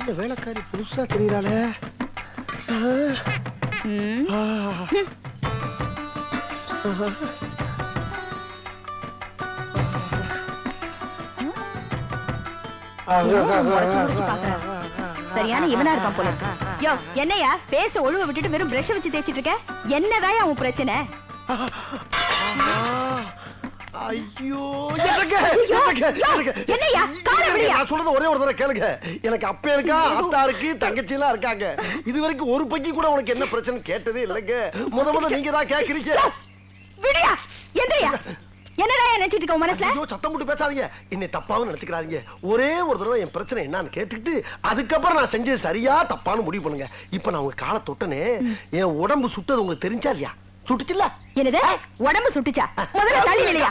என்ன வேலைக்காரி புதுசா தெரியறாளே. சரியான இவனா இருப்பான் போல. யோ என்னையா பேச ஒழுவ விட்டுட்டு வெறும் பிரஷ் வச்சு தேய்ச்சிட்டு இருக்க? என்னதான் உன் பிரச்சனை? ஐயோ என்னய்யா? காலை விடுயா. நான் சொல்றது ஒரே ஒரு தடவை கேளுங்க. எனக்கு அப்ப இருக்கா அத்தா இருக்கு தங்கச்சி எல்லாம் இருக்காங்க. இது வரைக்கும் ஒரு பக்கி கூட உனக்கு என்ன பிரச்சனை கேட்டதே இல்லைங்க. முத முத நீங்க தான் கேக்குறீங்க. விடியா? எந்திரியா? என்னதான் நினைச்சிட்டு இருக்க மனசுல? ஐயோ சத்தம் போட்டு பேசாதீங்க. என்னை தப்பாவும் நினைச்சுக்கிறாதீங்க. ஒரே ஒரு தடவை என் பிரச்சனை என்னன்னு கேட்டுக்கிட்டு அதுக்கப்புறம் நான் செஞ்சது சரியா தப்பான்னு முடிவு பண்ணுங்க. இப்ப நான் உங்க காலை தொட்டனே என் உடம்பு சுட்டது உங்களுக்கு தெரிஞ்சா இல்லையா? சுட்டுச்சுல்ல? என்னது? உடம்பு சுட்டுச்சா? முதல்ல தள்ளி இல்லையா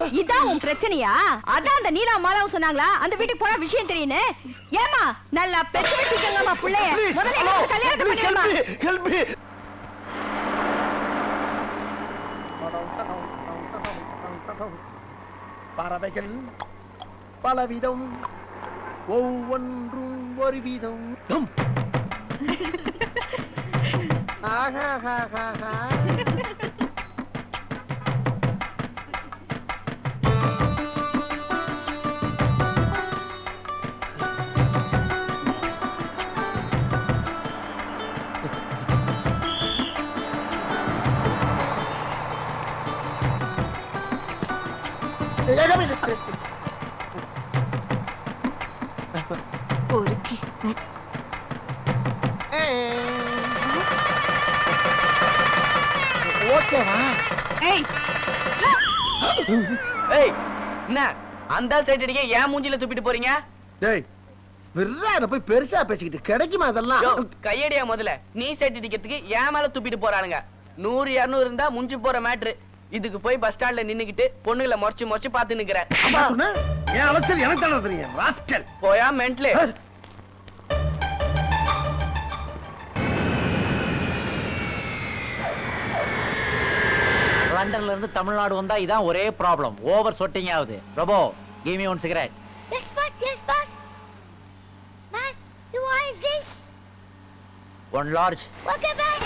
இதான் உன் பிரச்சனையா? அதான் அந்த நீலா மாலாவும் சொன்னாங்களா? அந்த வீட்டுக்கு போனா விஷயம் தெரியுன்னு ஏமா நல்லா பெற்று வச்சிருக்கங்கம்மா பிள்ளைய. முதல்ல கல்யாணத்தை பண்ணிடுமா? ஹெல்ப் பறவைகள் பலவிதம் ஒவ்வொன்றும் ஒரு விதம் ஆஹாஹாஹாஹா. பொறுக்கி. ஓகேவா? ஏய். ஏய் என்ன? அந்த சைடு அடிக்க ஏன் மூஞ்சில துப்பிட்டு போறீங்க? டேய் விர்றாத போய் பெருசா பேசிக்கிட்டு கிடைக்குமா அதெல்லாம்? கையடியா முதல்ல. நீ சைடு அடிக்கிறதுக்கு ஏன் மேல துப்பிட்டு போறானுங்க. நூறு இருநூறு இருந்தா முஞ்சி போற மேட்ரு இதுக்கு போய் பஸ் ஸ்டாண்ட்ல நின்னுக்கிட்டு பொண்ணுகளை முறைச்சு முறைச்சு பாத்து நிக்கிறேன். என் அலைச்சல் எனக்கு தானே தெரியும்? ராஸ்கல் போயா மென்ட்லு லண்டன்ல இருந்து தமிழ்நாடு வந்தா இதான் ஒரே ப்ராப்ளம் ஓவர் சொட்டிங் ஆகுது. Robo give me one cigarette Yes, boss. Yes, boss. Boss, you want drinks? One large Okay, boss.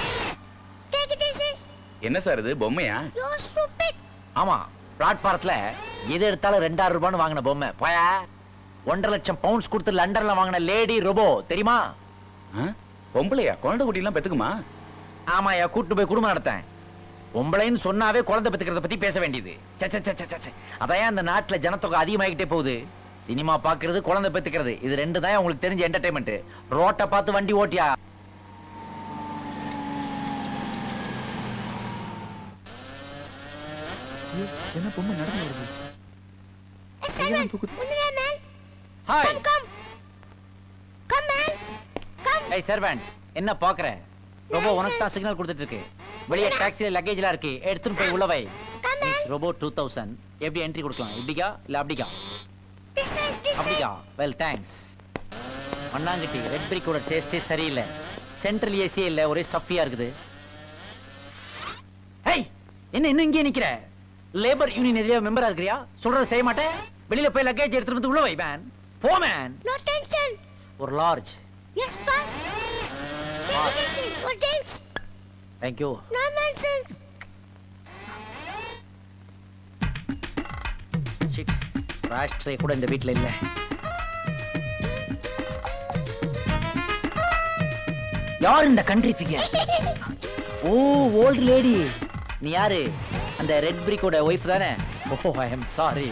என்ன சார் இது பொம்மையா. ஆமா பிளாட்பாரத்துல எது எடுத்தாலும் ரெண்டாயிரம் ரூபான்னு வாங்கின பொம்மை. போயா? ஒன்றரை லட்சம் பவுண்ட்ஸ் கொடுத்து லண்டன்ல வாங்கின லேடி ரொபோ தெரியுமா? பொம்பளையா? குழந்தை குட்டி எல்லாம் பெத்துக்குமா? ஆமாயா கூட்டு போய் குடும்பம் நடத்தேன். பொம்பளைன்னு சொன்னாவே குழந்தை பெத்துக்கிறத பத்தி பேச வேண்டியது. அதான் அந்த நாட்டுல ஜனத்தொகை அதிகமாகிட்டே போகுது? சினிமா பாக்குறது குழந்தை பெத்துக்கிறது. இது ரெண்டு தான் உங்களுக்கு தெரிஞ்ச என்டர்டைன்மெண்ட் ரோட்டை பார்த்து வண்டி ஓட்டியா? என்ன பொம்மை நடந்து வருது. ஹாய். ஏய் சர்வன்ட் என்ன பாக்குற ரோபோ உனக்கு தான் சிக்னல் கொடுத்துட்டு இருக்கு. வெளியே டாக்ஸில லக்கேஜ்லாம் இருக்கு. எடுத்துட்டு போய் உள்ள வை. ரோபோ டூ தௌசண்ட் எப்படி என்ட்ரி கொடுக்கலாம்? இப்படிக்கா? இல்ல side. அப்படிக்கா? வெல் தேங்க்ஸ் மண்ணாங்கட்டி ரெட் பிரிக்கோட டேஸ்டே சரியில்லை. சென்ட்ரல் ஏசியே இல்ல ஒரே ஸ்டஃபியா இருக்குது. ஹேய் என்ன இன்னும் இங்கே நிக்கிற? லேபர் யூனியன் எதிரே மெம்பரா இருக்கிறியா? சொல்றத செய்ய மாட்டேன் வெளியில போய் லக்கேஜ் எடுத்துட்டு வந்து உள்ள வை மேன் போ மேன் No tension. ஒரு large easy. No drinks. Thank you No nonsense. சிக் ராஷ்ட்ரே கூட இந்த வீட்ல இல்ல. யார் இந்த கண்ட்ரி ஃபிகர் ஓ ஓல்ட் லேடி நீ யாரு? அந்த ரெட் பிரிக்கோட ஒய்ஃப் தானே? Oh I am sorry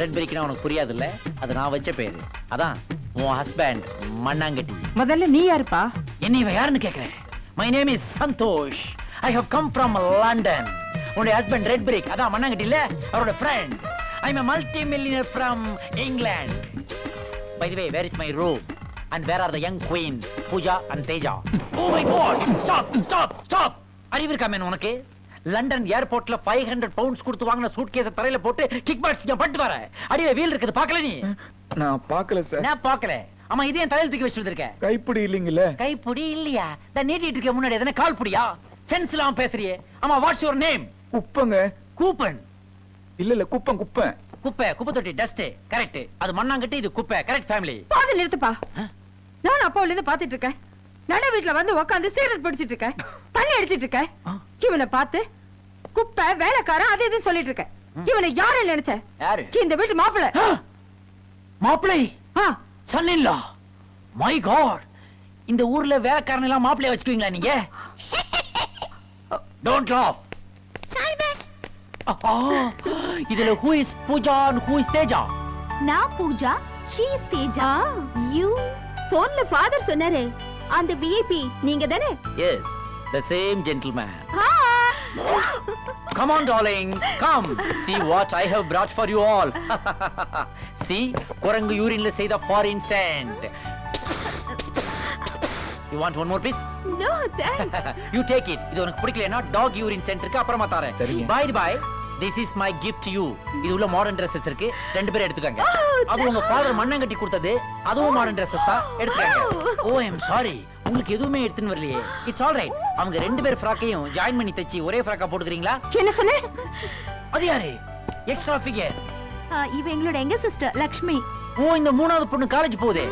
red பிரிக்னா உனக்கு புரியாதுல்ல? அது நான் வச்ச பேரு. அதான் உன் ஹஸ்பண்ட் மண்ணாங்கட்டி. முதல்ல நீ யாருப்பா? என்ன இவ யாருன்னு கேக்குறேன்? My name is Santhosh. I have come from London உன்னுடைய ஹஸ்பண்ட் ரெட் பிரிக் அதான் மண்ணாங்கட்டி இல்ல? அவரோட friend I am multi millionaire from England by the way where is my room and where are the young queens Pooja and Teja oh my god stop stop stop அறிவு இருக்கா man உனக்கு? London ஏர்போர்ட்ல five hundred pounds கொடுத்து வாங்கின suit கேஸ தரையில போட்டு kick box பட்டு வர அடியில வீல் இருக்குது பாக்கல நீ? நான் பார்க்கல சார் நான் பாக்கல ஆமா இது என் தலையில தூக்கி வச்சுட்டு இருக்க கைப்பிடி இல்லைங்கல்ல? கைப்புடி இல்லையா? இந்த நீட்டிட்டு இருக்க முன்னாடி எதனா கால் புடியா சென்ஸ் இல்லாம பேசுறியே. ஆமா வாட்ஸ் யுவர் நேம் குப்பங்க. கூப்பன். இல்ல இல்ல குப்பம் குப்பம் குப்பை குப்பை தொட்டி டஸ்ட் கரெக்ட் அது மண்ணாங்கட்டி இது குப்பை. கரெக்ட் ஃபேமிலி பாதி நிறுத்துப்பா? நான் அப்பாவுல இருந்து பாத்துட்டு இருக்கேன். நட வீட்டுல வந்து உட்காந்து சிகரெட் பிடிச்சிட்டு இருக்கேன் தண்ணி அடிச்சிட்டு இருக்கேன் இவனை பார்த்து குப்பை வேலைக்காரன் அது இதுன்னு சொல்லிட்டு இருக்கேன் இவனை யாரு நினைச்ச? இந்த வீட்டு மாப்பிள்ளை. மாப்பிளை ஆ, son in law my god இந்த ஊர்ல வேலைக்காரன் எல்லாம் மாப்பிளைய வச்சுக்குவீங்களா நீங்க? Don't laugh. இதுல who is Pooja who is Teja நான் Pooja she is Teja you போன்ல ஃபாதர் சொன்னாரே. அந்த விஐபி நீங்க தானே yes the same gentleman Come on, darlings, come. See what I have brought for you all. See, குரங்கு யூரின்ல செய்த foreign sand. You want one more piece? No thanks you take it. இது உனக்கு பிடிக்கலனா டாக் யூரின் சென்ட் இருக்கு அப்புறமா தரேன். சரிங்க. By is my gift to you. இது உள்ள மாடர்ன் Dresses இருக்கு. ரெண்டு பேரும் எடுத்துக்கங்க. அது உங்க ஃாதர் மண்ணங்கட்டி கொடுத்தது. அதுவும் மாடர்ன் Dresses தான். எடுத்துக்கங்க. Oh, I am sorry. உங்களுக்கு எதுவுமே எடுத்துன்னு வரலையே. It's all right. அவங்க ரெண்டு பேர் ஃப்ராக்கையும் ஜாயின் பண்ணி தச்சு ஒரே ஃப்ராக்கா போட்டுக்கிறீங்களா? என்ன சொன்ன அது யாரு எக்ஸ்ட்ரா ஃபிகர் இவ எங்களோட எங்க சிஸ்டர் லக்ஷ்மி ஓ இந்த மூணாவது பொண்ணு காலேஜ் போகுது.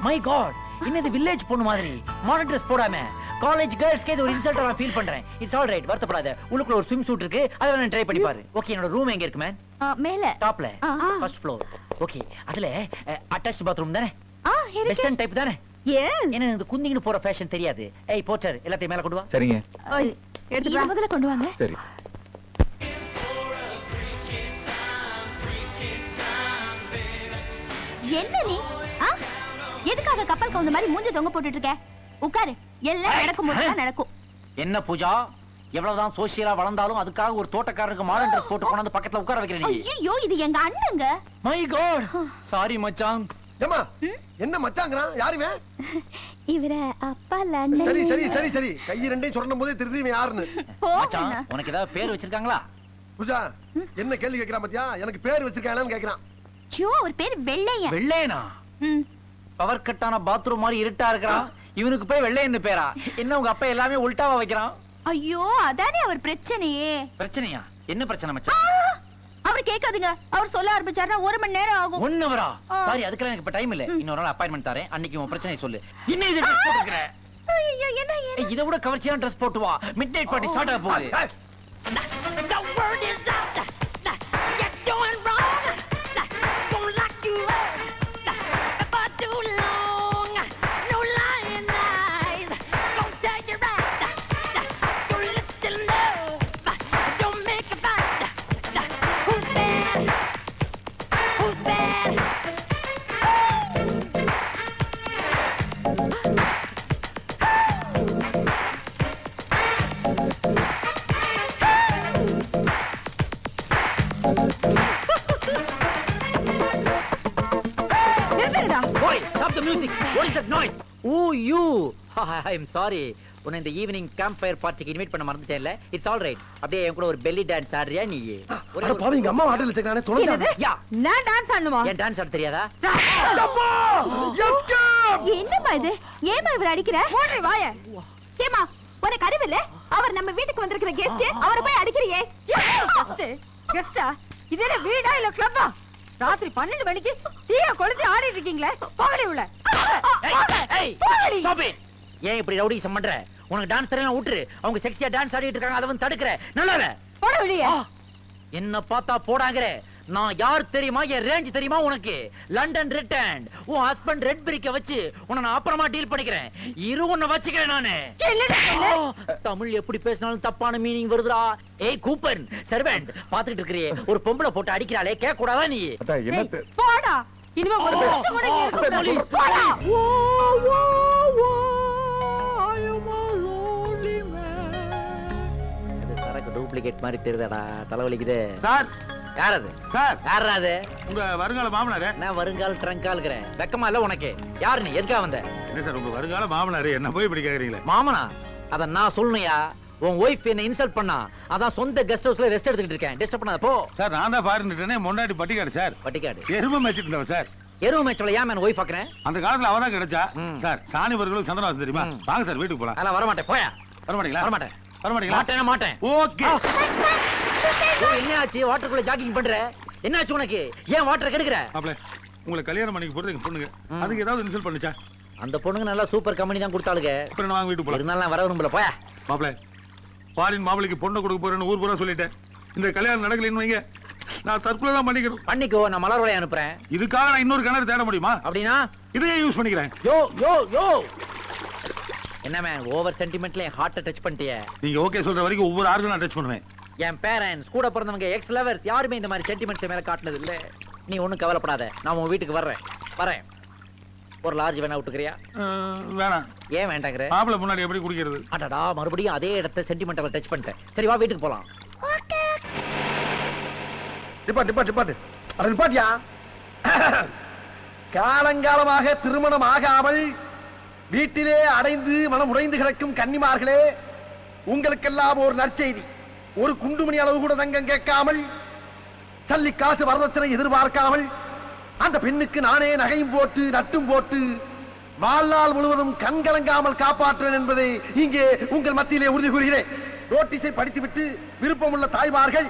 மை காட் இன்னது வில்லேஜ் பொண்ணு மாதிரி மாடர்ன் ட்ரெஸ் போடாம காலேஜ் கேர்ள்ஸ்க்கு இது ஒரு இன்சல்ட்டா நான் ஃபீல் பண்றேன். இட்ஸ் ஆல் ரைட் வருத்தப்படாத. உள்ளுக்குள்ள ஒரு ஸ்விம் சூட் இருக்கு. அதை வேணா ட்ரை பண்ணி பாரு. ஓகே என்னோட ரூம் எங்க இருக்கு மேன் மேல. டாப்ல. ஃபர்ஸ்ட் ஃப்ளோர் ஓகே அதுல அட்டாச் பாத்ரூம் தானே? ஆ இருக்கு. வெஸ்டர்ன் டைப் தானே? எஸ் எனக்கு இந்த குந்திங்கன்னு போற ஃபேஷன் தெரியாது. ஏய் போச்சர் எல்லாத்தையும் மேல கொண்டு வா. சரிங்க. வா. முதல்ல கொண்டு வாங்க. சரி. என்ன நீ? ஆ? எதுக்காக கப்பல் கவுந்த மாதிரி மூஞ்ச தொங்க போட்டுட்டு இருக்க? உட்காரு. எல்லாம் நடக்கும் நடக்கும். என்ன பூஜா? எவ்வளவுதான் சோசியலா வளர்ந்தாலும் அதுக்காக ஒரு தோட்டக்காரருக்கு மாடர்ன் ட்ரெஸ் போட்டு கொண்டாந்து பக்கத்துல உட்கார வைக்கிற நீ. ஐயோ இது எங்க அண்ணங்க? மை காட் சாரி மச்சான். ஏமா என்ன மச்சாங்கிறான்? யாருமே இவர அப்பா சரி சரி சரி சரி. கை ரெண்டையும் சுரண்டும் போதே திருதி இவன் யாருன்னு. மச்சான் உனக்கு ஏதாவது பேர் வச்சிருக்காங்களா? பூஜா என்ன கேள்வி கேக்குறான் பாத்தியா? எனக்கு பேர் வச்சிருக்காங்களான்னு கேக்குறான் ஐயோ அவர் பேர் வெள்ளையன். வெள்ளையனா. பவர் கட்டான பாத்ரூம் மாதிரி இருட்டா இருக்கிறான். இவனுக்கு போய் வெள்ளையன்னு பேரா? என்ன உங்க அப்பா எல்லாமே உல்டாவா வைக்கிறான்? ஐயோ அதானே அவர் பிரச்சனையே. பிரச்சனையா? என்ன பிரச்சனை! மச்சான்? அவர் கேட்காதுங்க. அவர் சொல்ல ஆரம்பிச்சாருன்னா ஒரு மணி நேரம் ஆகும். ஒன் ஹவரா. சாரி அதுக்கெல்லாம் எனக்கு இப்ப டைம் இல்ல. இன்னொரு நாள் அப்பாயின்மெண்ட் தரேன். அன்னைக்கு உன் பிரச்சனை சொல்லு. இன்னும் இது? ட்ரெஸ் போட்டுக்கிற ஐயோ என்ன என்ன? ஏய், இதை விட கவர்ச்சியான ட்ரெஸ் போட்டு வா. மிட் நைட் பார்ட்டி ஸ்டார்ட் ஆக போகுது. The word is out. That noise? Oh, you. I am sorry. உன்னை இந்த ஈவினிங் கேம்ப் ஃபயர் பார்ட்டிக்கு இன்வைட் பண்ண மறந்துட்டேன்ல. இட்ஸ் ஆல் ரைட் அப்படியே என் கூட ஒரு பெல்லி டான்ஸ் ஆடுறியா நீ? ஒரே பாவி எங்க அம்மா ஆட்டோல வச்சிருக்கானே என்னது? தொலைஞ்சாது யா! நான் டான்ஸ் ஆடணுமா? ஏன் டான்ஸ் ஆட தெரியாதா? அப்பா எஸ்கேப் என்னம்மா இது? ஏமா இவர் அடிக்கிற? போடுறி வாய. ஏமா உனக்கு அறிவில்ல அவர் நம்ம வீட்டுக்கு வந்திருக்கிற கெஸ்ட் அவரை போய் அடிக்கிறியே. கெஸ்ட் கெஸ்டா இது என்ன வீடா இல்ல கிளப்பா ராத்திரி பன்னெண்டு மணிக்கு தீய கொளுத்தி ஆடிட்டு இருக்கீங்களே? போகடி உள்ள. ஏன் இப்படி ரவுடிசம் பண்ற? உனக்கு டான்ஸ் தெரியல விட்டுரு அவங்க செக்ஸியா டான்ஸ் ஆடிட்டு இருக்காங்க அதை வந்து தடுக்கிற. நல்லா போட வெளியே. என்ன பார்த்தா போடாங்கற. நான் யார் தெரியுமா? என் ரேஞ்ச் தெரியுமா உனக்கு? லண்டன் ரிட்டர்ன் உன் ஹஸ்பண்ட் ரெட் பிரிக்க வச்சு உன்னை நான் அப்புறமா டீல் பண்ணிக்கிறேன். இரு உன்னை வச்சுக்கிறேன் நானு. தமிழ் எப்படி பேசினாலும் தப்பான மீனிங் வருதுடா. ஏய் கூப்பன் சர்வெண்ட் பாத்துக்கிட்டு இருக்கிறியே. ஒரு பொம்பளை போட்டு அடிக்கிறாளே கேட்க கூடாதா நீ போடா. இனிமே ஒரு. நிமிஷம் கூட. போலீஸ், சரக்கு டூப்ளிகேட் மாதிரி தெரியுதாடா? தலைவலிக்குது. சார் யார் அது? சார். யார் அது? உங்க வருங்கால மாமனாரு. நான் வருங்கால் ட்ரங்காலுக்கிறேன் வெக்கமா இல்ல உனக்கு. யார் நீ? எதுக்கா வந்த? என்ன சார் உங்க வருங்கால மாமனாரு. என்ன போய் இப்படி கேக்குறீங்களே? மாமனா? அத நான் சொல்லணும்யா. உன் ஒய்ஃப் என்ன இன்சல்ட் பண்ணா. அதான் சொந்த கெஸ்ட் ஹவுஸ்ல ரெஸ்ட் எடுத்துக்கிட்டு இருக்கேன். டிஸ்டர்ப் பண்ணாத போ. சார் நான் தான் பாருன்னுட்டேனே முன்னாடி பட்டிக்காடு சார். பட்டிக்காடு. எருமை மேய்ச்சிட்டு இருந்தவன் சார். எருவு மேட்ச்ல ஏன் மேன் ஒய்ஃப் பாக்குறேன் அந்த காலத்துல அவதான் கிடைச்சா. சார் சாணி பர்களும் சந்திரவாசன் தெரியுமா. வாங்க சார் வீட்டுக்கு போலாம். அதெல்லாம் வர மாட்டேன் போயா. வர மாட்டீங்களா வர மாட்டேன் மாட்டேன். மாட்டேன் ஓகே என்ன ஆச்சு வாட்டருக்குள்ள ஜாக்கிங் பண்ற? என்ன ஆச்சு உனக்கு? ஏன் வாட்டர் கெடுக்கிற? மாப்ள உங்களை கல்யாணம் பண்ணிக்க போறது எங்க பொண்ணுங்க. அதுக்கு ஏதாவது இன்சல்ட் பண்ணுச்சா? அந்த பொண்ணுங்க நல்லா சூப்பர் கம்பெனி தான் கொடுத்தாளுங்க. அப்புறம் நான் வீட்டுக்கு போலாம். இருந்தாலும் நான் வர விரும்பல போயா. மாப்ள மாப்பிளைக்கு பொண்ணு கொடுக்க போறேன்னு ஊர் பூரா சொல்லிட்டேன். இந்த கல்யாணம் நடக்கலைன்னு வைங்க. நான் தற்கொலை தான் பண்ணிக்கணும் பண்ணிக்கோ நான் மலர் வளைய அனுப்புறேன். இதுக்காக நான் இன்னொரு கிணறு தேட முடியுமா? அப்படின்னா? இதையே யூஸ் பண்ணிக்கிறேன். யோ யோ யோ! என்ன மேன் ஓவர் சென்டிமெண்ட்ல என் ஹார்ட்டை டச் பண்ணிட்டியே. நீங்க ஓகே சொல்ற வரைக்கும் ஒவ்வொரு ஆர்க்கும் நான் டச் பண்ணுவேன். என் பேரண்ட்ஸ் கூட பிறந்தவங்க எக்ஸ் லவர்ஸ் யாருமே இந்த மாதிரி சென்டிமெண்ட்ஸ் மேல காட்டினது இல்ல. நீ ஒண்ணும் கவலைப்படாத. நான் உன் வீட்டுக்கு வர்றேன். வரேன். ஒரு லார்ஜ் வேணா விட்டுக்கிறியா? வேணாம். ஏன் வேண்டாங்கிற? மாப்பிளை முன்னாடி எப்படி குடிக்கிறது? அடடா மறுபடியும் அதே இடத்த சென்டிமெண்டல் டச் பண்ணிட்டேன். சரி வா வீட்டுக்கு போலாம். டிப்பாட் டிப்பாட் டிப்பாட் அட நிப்பாட்டியா? காலங்காலமாக திருமணம் ஆகாமல் வீட்டிலே அடைந்து மனம் உடைந்து கிடக்கும் கன்னிமார்களே உங்களுக்கெல்லாம் ஒரு நற்செய்தி. ஒரு குண்டுமணி அளவு கூட தங்கம் கேட்காமல் சல்லி காசு வரதட்சணை எதிர்பார்க்காமல் அந்த பெண்ணுக்கு நானே நகையும் போட்டு நட்டும் போட்டு வாழ்நாள் முழுவதும் கண்கலங்காமல் காப்பாற்றுவேன் என்பதை இங்கே உங்கள் மத்தியிலே உறுதி கூறுகிறேன். நோட்டீஸை படித்துவிட்டு விருப்பமுள்ள தாய்மார்கள்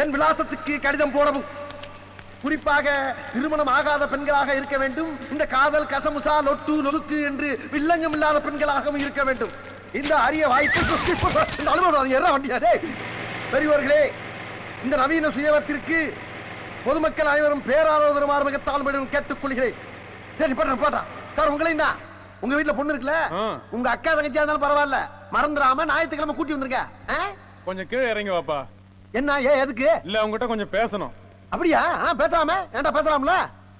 என் விலாசத்துக்கு கடிதம் போடவும். குறிப்பாக திருமணம் ஆகாத பெண்களாக இருக்க வேண்டும். இந்த காதல் கசமுசா லொட்டு நொறுக்கு என்று வில்லங்கம் இல்லாத பெண்களாகவும் இருக்க வேண்டும். இந்த அரிய வாய்ப்பு இந்த அனுபவம் அது என்ன வண்டியா டேய்? பெரியோர்களே இந்த நவீன சுயவத்திற்கு பொதுமக்கள் அனைவரும் பேராதரவு மார்மகத்தால் மேடம் கேட்டுக் கொள்கிறேன் சரி போட்டா போட்டா சார் உங்களை என்ன உங்க வீட்டுல பொண்ணு இருக்குல்ல? உங்க அக்கா தங்கச்சியா இருந்தாலும் பரவாயில்ல. மறந்துடாம ஞாயிற்றுக்கிழமை கூட்டி வந்துருங்க. ஆ? கொஞ்சம் கீழே இறங்கி வாப்பா. என்ன ஏ எதுக்கு? இல்ல உங்ககிட்ட கொஞ்சம் பேசணும். அப்படியா? ஆ, பேசாம? ஏன்டா பேசலாம்ல?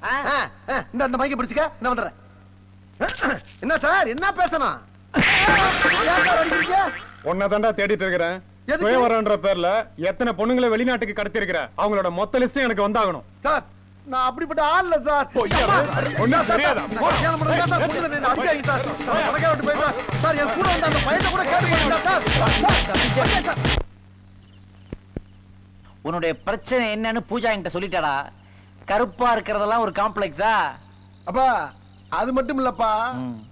ஆ. ஆ, ஆ, இந்த இந்த மைக்க பிடிச்சுக்க. நான் வந்துடுறேன். என்ன சார் என்ன பேசணும்? ஏன் சார் அடிக்கிறீங்க? உன்னை தாண்டா தேடிட்டு இருக்கிறேன்? சுயவரன்ற பேர்ல எத்தனை பொண்ணுங்களை வெளிநாட்டுக்கு கடத்தி இருக்கிற அவங்களோட மொத்த லிஸ்டும் எனக்கு வந்தாகணும் சார் நான் அப்படிப்பட்ட ஆள் இல்ல சார்? ஒண்ணும் தெரியாதா? சார் என் கூட வந்த அந்த பையனை கூட கேட்டு சார். உன்னுடைய பிரச்சனை என்னன்னு பூஜா என்கிட்ட சொல்லிட்டாடா கருப்பா இருக்கிறதெல்லாம் ஒரு காம்ப்ளெக்ஸா அப்பா அது மட்டும் இல்லப்பா.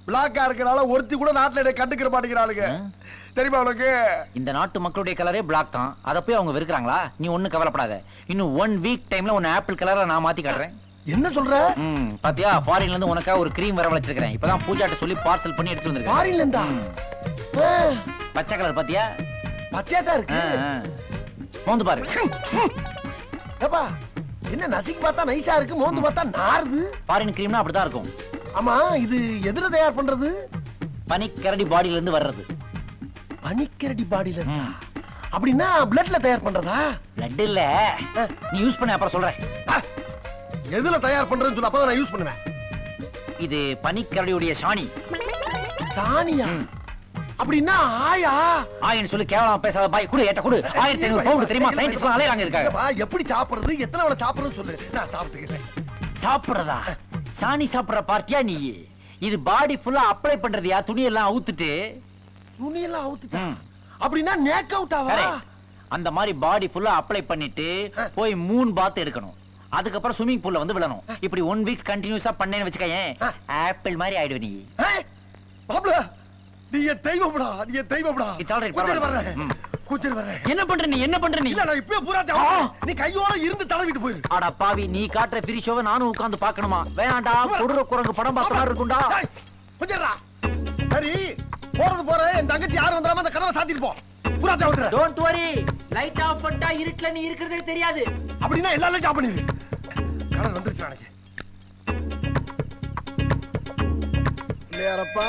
பிளாக்கா இருக்கனால ஒருத்தி கூட நாட்டுல என்னை கண்டுக்கிற மாட்டேங்கிறாளுங்க. தெரியுமா உனக்கு? இந்த நாட்டு மக்களுடைய கலரே பிளாக் தான். அதை போய் அவங்க வெறுக்கிறாங்களா? நீ ஒண்ணும் கவலைப்படாத. இன்னும் ஒன் வீக் டைம்ல உன்னை ஆப்பிள் கலர்ல நான் மாத்தி காட்டுறேன். என்ன சொல்ற? ம் பாத்தியா? ஃபாரின்ல இருந்து உனக்கா ஒரு கிரீம் வரவழைச்சிருக்கேன் இப்பதான் பூஜாட்ட சொல்லி பார்சல் பண்ணி எடுத்து வந்திருக்கேன். ஃபாரின்ல இருந்தா? பச்சை கலர் பாத்தியா? பச்சையா தான் இருக்கு. மோந்து பாரு. ஏப்பா என்ன நசிக்கு பார்த்தா நைஸா இருக்கு மோந்து பார்த்தா நாறுது. ஃபாரின் கிரீம்னா அப்படிதான் இருக்கும். ஆமா இது எதுல தயார் பண்றது? பனிக்கரடி பாடியில இருந்து வர்றது. பனிக்கரடி பாடியில இருந்தா? அப்படின்னா பிளட்ல தயார் பண்றதா? பிளட் இல்ல. நீ யூஸ் பண்ண அப்புறம் சொல்றேன். எதுல தயார் பண்றதுன்னு சொல்லு அப்பதான் நான் யூஸ் பண்ணுவேன். இது பனிக்கரடியுடைய சாணி. சாணியா. அப்படின்னா ஆயா? ஆயின்னு சொல்லி கேவலமா பேசாத பாய் குடு ஏட்ட குடு. ஆயிரத்தி ஐநூறு பவுண்ட் தெரியுமா? சயின்டிஸ்ட் எல்லாம் அலையறாங்க இருக்காங்க எப்படி சாப்பிடுறது? எத்தனை வேளை சாப்பிடுறதுன்னு சொல்லு. நான் சாப்பிட்டுக்கிறேன். சாப்பிடுறதா? சாணி சாப்பிடுற பார்ட்டியா நீ இது பாடி ஃபுல்லா அப்ளை பண்றதுயா? துணி எல்லாம் அவுத்துட்டு? துணியெல்லாம் அவுத்துட்டா. அப்படின்னா நேக் அவுட் ஆவா. அந்த மாதிரி பாடி ஃபுல்லா அப்ளை பண்ணிட்டு போய் மூணு பாத் எடுக்கணும். அதுக்கப்புறம் ஸ்விமிங் பூல்ல வந்து விழணும். இப்படி ஒன் வீக்ஸ் கண்டினியூஸா பண்ணேன்னு வச்சுக்கயேன். ஆப்பிள் மாதிரி ஆயிடுவ நீ மாப்ள நீ தெய்வம்டா நீ தெய்வம்டா. Right, கொஞ்சம் பரவாயில்ல. கொஞ்சம் வர்றேன் என்ன பண்ற நீ? என்ன பண்ற நீ? இல்ல நான் இப்பவே பூரா தேவை. நீ கையோட இருந்து தடவிட்டு போயிரு. அட பாவி நீ காட்டுற பிரிச்சோவை நானும் உட்கார்ந்து பார்க்கணுமா? வேணாண்டா கொடுற குரங்கு படம் பார்த்த மாதிரி இருக்கும்டா. சரி போறது போற. என் தங்கச்சி யாரும் வந்துடாம அந்த கதவை சாத்திட்டு போ. பூரா தேவை டோன்ட் வரி லைட் ஆஃப் பண்ணிட்டா இருட்டுல நீ இருக்கிறதே தெரியாது. அப்படின்னா எல்லாரும் ஜாப் பண்ணிரு. கடன் வந்துருச்சு நாளைக்கு இல்லையாரப்பா?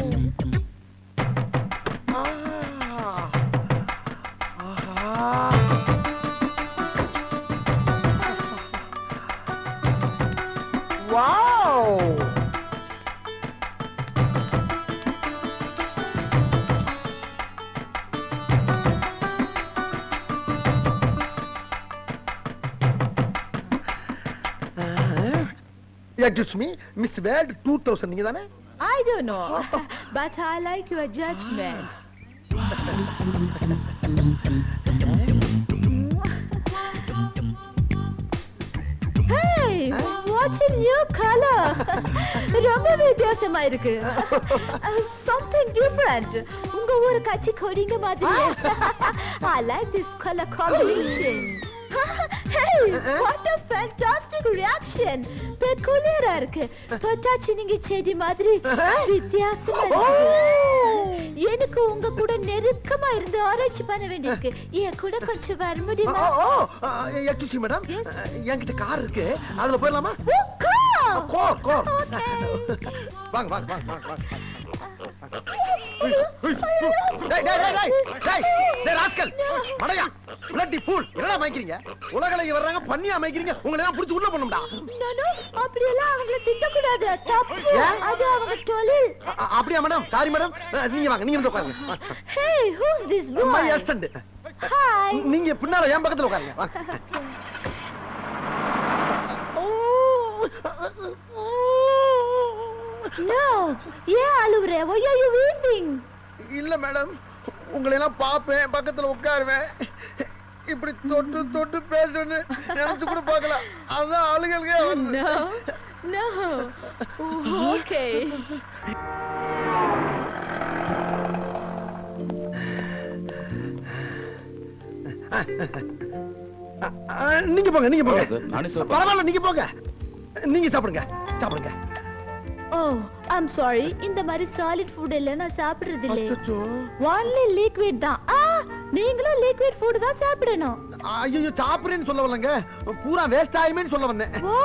excuse me miss world two thousand நீங்க தானே I don't know, but I like your judgment. Hey, what a new color! ரொம்ப வித்தியாசமா இருக்கு Uh, something different. உங்க ஊர் கட்சி கொடிங்க மாதிரி I like this color combination. hey, what a reaction! பெக்குலியரா இருக்கு. தொட்டாச்சு நீங்க செடி மாதிரி வித்தியாசமா இருக்கு. எனக்கு உங்க கூட நெருக்கமா இருந்து ஆராய்ச்சி பண்ண வேண்டியிருக்கு. என் கூட கொஞ்சம் வர முடியுமா? Excuse madam. என்கிட்ட கார் இருக்கு. அதுல போயிடலாமா! கோர்! கோர். வாங்க வாங்க வாங்க வாங்க. உலகலைக்கு வர்றாங்க பண்ணி அமைக்கிறீங்க உங்களை எல்லாம் புடிச்சு உள்ள பண்ணும்டா அவங்கள திட்டக்கூடாது? அது அவங்க தொழில். அப்படியா மேடம்? Sorry madam. நீங்க வாங்க நீங்க வந்து உட்காருங்க. Hey, who's this my boy? Assistant Hi. நீங்க பின்னால என் பக்கத்துல உட்காருங்க. No. ஏன் அழுவுற? Why are you weeping? இல்ல மேடம் உங்களை எல்லாம் பாப்பேன் பக்கத்துல உட்காருவேன் இப்படி தொட்டு தொட்டு பேசுன்னு நினைச்சு கூட பார்க்கல அதான் ஆளுகளுக்கே வருது No. No. Okay. ஆ, நீங்க போங்க நீங்க போங்க. பரவாயில்ல நீங்க போங்க நீங்க சாப்பிடுங்க சாப்பிடுங்க Oh, I'm sorry. இந்த மாதிரி சாலிட் ஃபுட் எல்லாம் நான் சாப்பிடுறது இல்ல. அச்சச்சோ. Only liquid தான். ஆ, நீங்களும் liquid food தான் சாப்பிடணும். ஐயோ சாப்பிடுறேன்னு சொல்ல வரலங்க. பூரா வேஸ்ட் ஆயுமேன்னு சொல்ல வந்தேன். ஓ,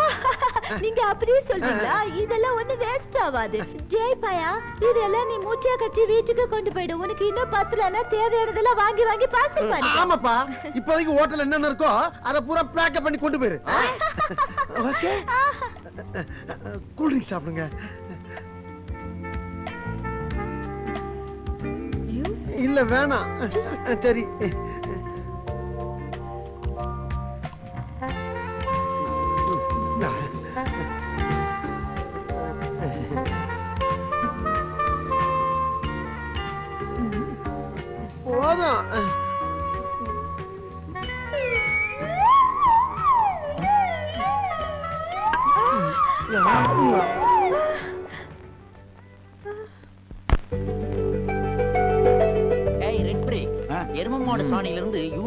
நீங்க அப்படியே சொல்றீங்களா? இதெல்லாம் ஒண்ணு வேஸ்ட் ஆகாது ஜெய் பயா இதெல்லாம் நீ மூச்சா கட்டி வீட்டுக்கு கொண்டு போயிடு. உனக்கு இன்னும் பத்தலன்னா தேவையானதெல்லாம் வாங்கி வாங்கி பார்சல் பண்ணு. ஆமாப்பா. இப்போதைக்கு ஹோட்டல் என்னென்ன இருக்கோ அதை பூரா பேக்கப் பண்ணி கொண்டு போயிரு. ஓகே கூல் ட்ரிங்க் சாப்பிடுங்க. இல்ல வேணாம். சரி.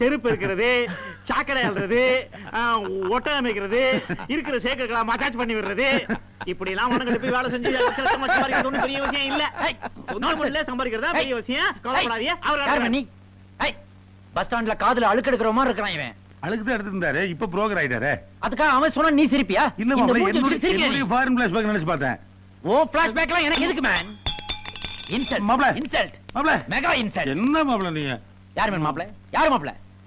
தெருப்பு இருக்கிறது சாக்கடை அல்றது ஒட்டை அமைக்கிறது இருக்கிற சேக்கெல்லாம் மசாஜ் பண்ணி விடுறது. இப்படி எல்லாம் உனக்கு போய் வேலை செஞ்சு சம்பாதிக்கிறது பெரிய விஷயம் இல்ல. இல்ல சம்பாதிக்கிறதா பெரிய விஷயம்? கவலைப்படாதீங்க. அவர் பஸ் ஸ்டாண்ட்ல காதுல அழுக்கெடுக்கிற மாதிரி இருக்கிறான் இவன். அழுக்கு தான் எடுத்திருந்தாரு இப்ப புரோக்கர் ஆயிட்டாரு. அதுக்காக அவன் சொன்னா நீ சிரிப்பியா? இல்ல என்னுடைய ஃபாரின் பிளாஸ் பேக் நினைச்சு பார்த்தேன். ஓ பிளாஷ்பேக்லாம் எனக்கு எதுக்கு மேன் இன்சல்ட் மாப்ள. இன்சல்ட் மாப்ள மெகா இன்சல்ட் என்ன மாப்பிள நீங்க? யார் மேன் மாப்ள யார் மாப்ள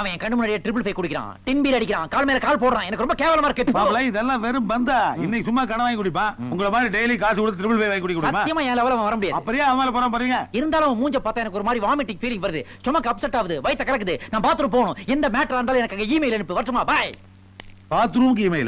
அவன் என் கண்ணு முன்னாடியே ட்ரிபிள் ஃபை குடிக்கிறான். டின் பீர் அடிக்கிறான். கால் மேல கால் போடுறான். எனக்கு ரொம்ப கேவலமா இருக்கு. மாப்பிள இதெல்லாம் வெறும் பந்தா. இன்னைக்கு சும்மா கடன் வாங்கி குடிப்பான் உங்களை மாதிரி டெய்லி காசு கொடுத்து ட்ரிபிள் வாங்கி குடிக்க சத்தியமா என் லெவல வர முடியாது. அப்படியே அவன் போறான் பாருங்க. இருந்தாலும் மூஞ்ச பார்த்தா எனக்கு ஒரு மாதிரி வாமிட்டிங் ஃபீலிங் வருது. சும்மா அப்செட் ஆகுது. வயித்த கலக்குது. நான் பாத்ரூம் போகணும். எந்த மேட்டரா இருந்தாலும் எனக்கு இமெயில் அனுப்பு. வரட்டுமா? பாய் பாத்ரூமுக்கு இமெயில்